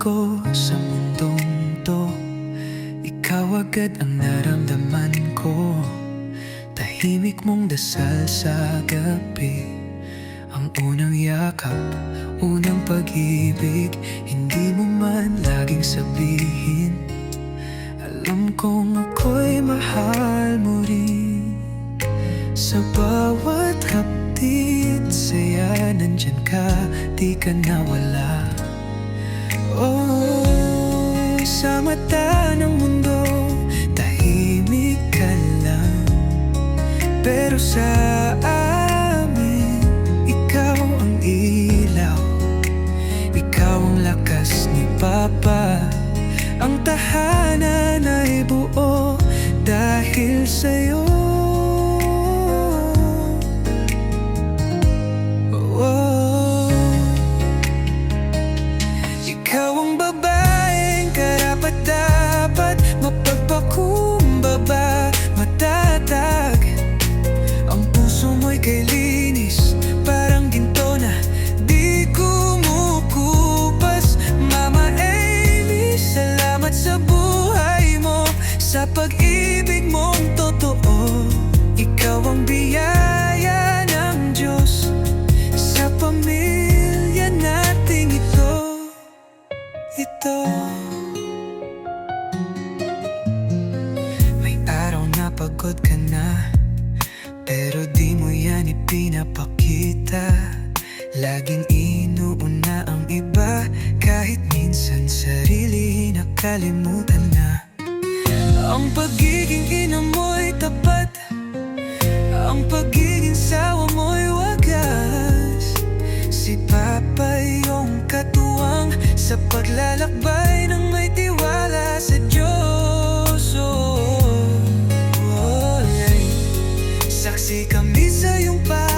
Ko sa to Ikaw agad ang naramdaman ko. Tahimik mong dasal sa Ang unang yakap, unang pag-ibig Hindi laging sabihin? Alam kong ako'y mahal mo rin. Sa bawat hapdit, saya nandyan ka Di ka nawala. Oh, sa mata ng mundo Tahimik ka lang. Pero sa lakas ni Papa. Ang tahanan ay buo Dahil sa'yo pag-ibig mong totoo. Ikaw ang biyaya ng Diyos. Sa pamilya nating ito ito. May araw na pagod ka na Pero di mo yan ipinapakita. Laging inuuna ang iba Kahit minsan sarili nakalimutan na ang pagiging ina mo'y tapat. Ang pagiging sawa mo'y wagas. Si Papa iyong katuwang Sa paglalakbay ng may tiwala sa Diyos. Oh, oh, yeah. Saksi kami sa iyong pag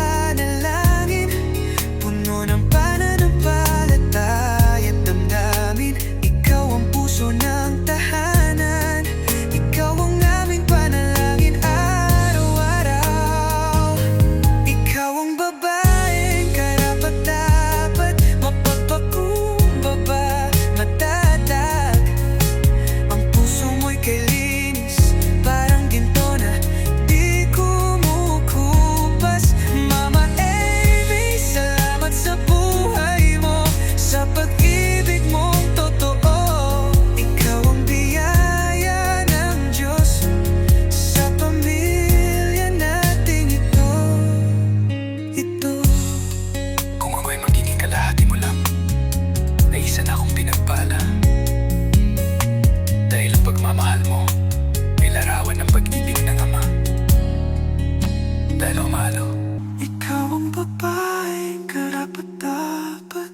Dahil umalo Ikaw ang babaeng karapat dapat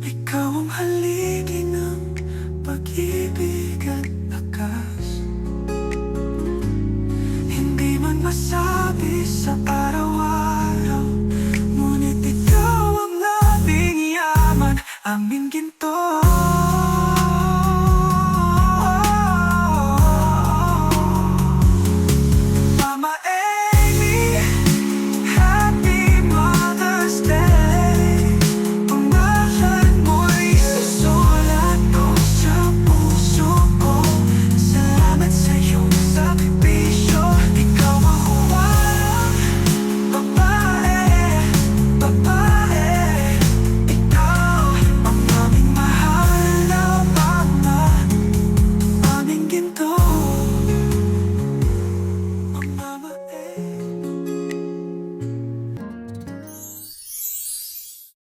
Ikaw ang haligi ng pag-ibig at lakas. Hindi man masabi sa araw